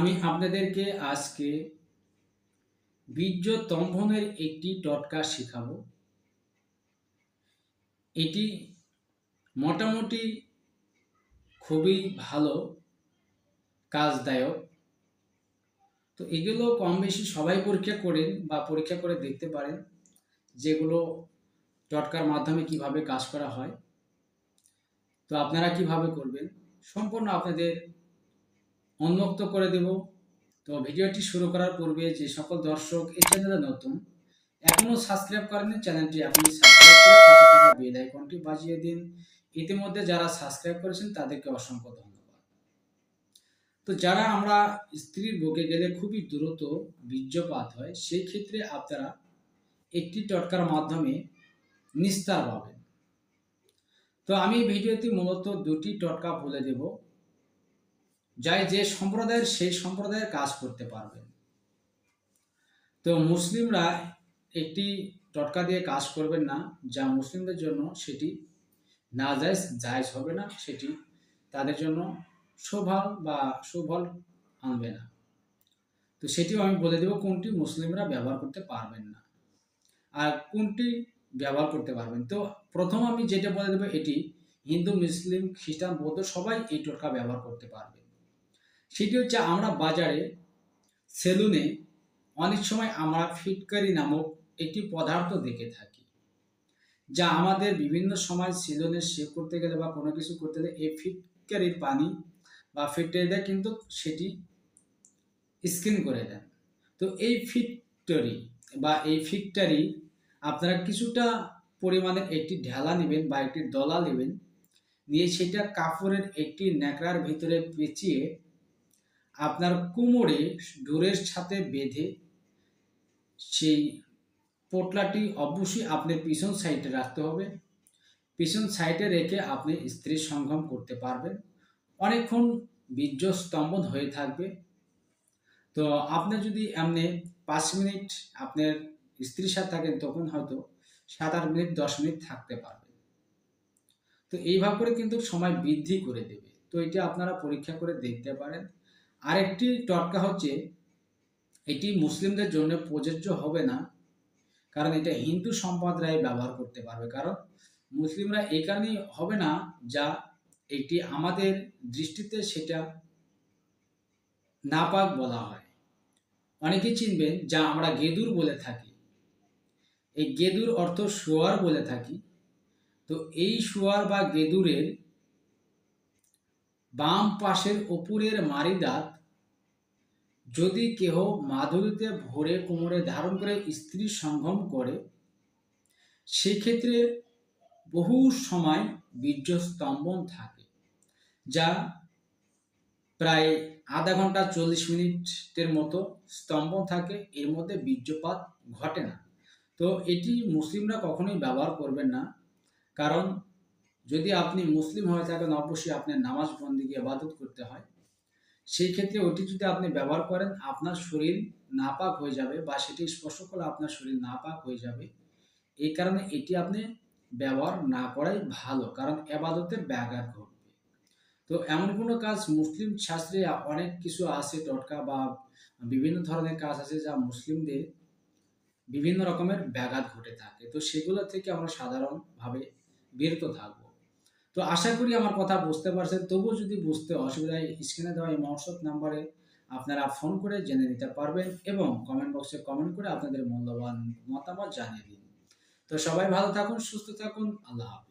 আমি আপনাদেরকে আজকে বীর্য তম্ভনের একটি টটকা শেখাবো। এটি মোটামুটি খুবই ভালো, কাজদায়ক। তো এগুলো কম বেশি সবাই পরীক্ষা করেন বা পরীক্ষা করে দেখতে পারেন যেগুলো টটকার মাধ্যমে কীভাবে কাজ করা হয়। তো আপনারা কীভাবে করবেন? সম্পূর্ণ আপনাদের উন্মুক্ত করে দেব। তো ভিডিওটি শুরু করার পূর্বে যে সকল দর্শক এই চ্যানেলে নতুন এখনও সাবস্ক্রাইব করেননি, চ্যানেলটি আপনি সাবস্ক্রাইব করে পাশে থাকা বেল আইকনটি বাজিয়ে দিন। ইতিমধ্যে যারা সাবস্ক্রাইব করেছেন, তাদেরকে অসংখ্য ধন্যবাদ। তো যারা আমরা স্ত্রীর বুকে গেলে খুবই দ্রুত বীর্যপাত হয়, সেই ক্ষেত্রে আপনারা একটি টটকার মাধ্যমে নিস্তার পাবেন। তো আমি ভিডিওতে মূলত দুটি টটকা বলে দেব। যাই যে সম্প্রদায়ের, সেই সম্প্রদায়ের কাজ করতে পারবেন। তো মুসলিমরা একটি টটকা দিয়ে কাজ করবেন না, যা মুসলিমদের জন্য সেটি না জায়জ জায়জ হবে না, সেটি তাদের জন্য শোভাল বা সুফল আনবে না। তো সেটিও আমি বলে দেব, কোনটি মুসলিমরা ব্যবহার করতে পারবেন না আর কোনটি ব্যবহার করতে পারবেন। তো প্রথম আমি যেটা বলে দেবো, এটি হিন্দু, মুসলিম, খ্রিস্টান, বৌদ্ধ সবাই এই টোটকা ব্যবহার করতে পারবে। সেটি হচ্ছে আমরা বাজারে সেলুনে অনেক সময় আমরা ফিটকারি নামক একটি পদার্থ দেখে থাকি, যা আমাদের বিভিন্ন সময় সেলুনে শেভ করতে গেলে বা কোনো কিছু করতে গেলে এই ফিটকারির পানি বা ফিটকারিটা কিন্তু সেটি স্ক্রিন করে দেন তো এই ফিটকারি বা এই ফিটকারি আপনারা কিছুটা পরিমাণে একটি ঢেলা নেবেন বা একটি দলা নেবেন, নিয়ে সেটা কাপড়ের একটি ন্যাকড়ার ভিতরে পেঁচিয়ে আপনার কোমরে ডোরের সাথে বেঁধে সেই পোটলাটি অবশ্যই আপনার পিছন সাইডে রাখতে হবে। পিছন সাইডে রেখে আপনি স্ত্রী সঙ্গম করতে পারবেন। অনেকক্ষণ বীর্য স্তম্ভন হয়ে থাকবে। তো আপনি যদি এমনি পাঁচ মিনিট আপনার স্ত্রীর সাথে থাকেন, তখন হয়তো সাত আট মিনিট, দশ মিনিট থাকতে পারবেন তো এইভাবে করে কিন্তু সময় বৃদ্ধি করে দেবে। তো এটা আপনারা পরীক্ষা করে দেখতে পারেন। আরেকটি টটকা হচ্ছে, এটি মুসলিমদের জন্য প্রযোজ্য হবে না, কারণ এটা হিন্দু সম্প্রদায় ব্যবহার করতে পারবে। কারণ মুসলিমরা এই কারণেই হবে না যা এটি আমাদের দৃষ্টিতে সেটা নাপাক বলা হয়। অনেকে চিনবেন যা আমরা গেদুর বলে থাকি। এই গেদুর অর্থ শোয়ার বলে থাকি। তো এই শোয়ার বা গেদুরের বাম পাশের ওপরের মারি দাঁত যদি কেহ মাধুরীতে ভরে কোমরে ধারণ করে স্ত্রী সঙ্গম করে, সেক্ষেত্রে বহু সময় বীর্য স্তম্ভন থাকে, যা প্রায় আধা ঘণ্টা চল্লিশ মিনিটের মতো স্তম্ভন থাকে। এর মধ্যে বীর্যপাত ঘটে না। তো এটি মুসলিমরা কখনোই ব্যবহার করবেন না, কারণ যদি আপনি মুসলিম হয়ে থাকেন, অবশ্যই আপনার নামাজ বন্দিকে আবাদত করতে হয়। সেই ক্ষেত্রে ওটি যদি আপনি ব্যবহার করেন, আপনার শরীর নাপাক হয়ে যাবে বা সেটি স্পর্শ করলে আপনার শরীর নাপাক হয়ে যাবে। এই কারণে এটি আপনি ব্যবহার না করাই ভালো, কারণ এবাদতের ব্যাঘাত ঘটবে। তো এমন কোনো কাজ মুসলিম শাস্ত্রে অনেক কিছু আছে, টটকা বা বিভিন্ন ধরনের কাজ আছে যা মুসলিমদের বিভিন্ন রকমের ব্যাঘাত ঘটে থাকে। তো সেগুলো থেকে আমরা সাধারণভাবে বিরত থাকব। তো আশা করি আমার কথা বুঝতে পারছেন। তবুও যদি বুঝতে অসুবিধা হয় স্ক্রিনে দেওয়া এই মহসৎ নাম্বারে আপনারা ফোন করে জেনে নিতে পারবেন এবং কমেন্ট বক্সে কমেন্ট করে আপনাদের মূল্যবান মতামত জানিয়ে দিন। তো সবাই ভালো থাকুন, সুস্থ থাকুন, আল্লাহ হাফিজ।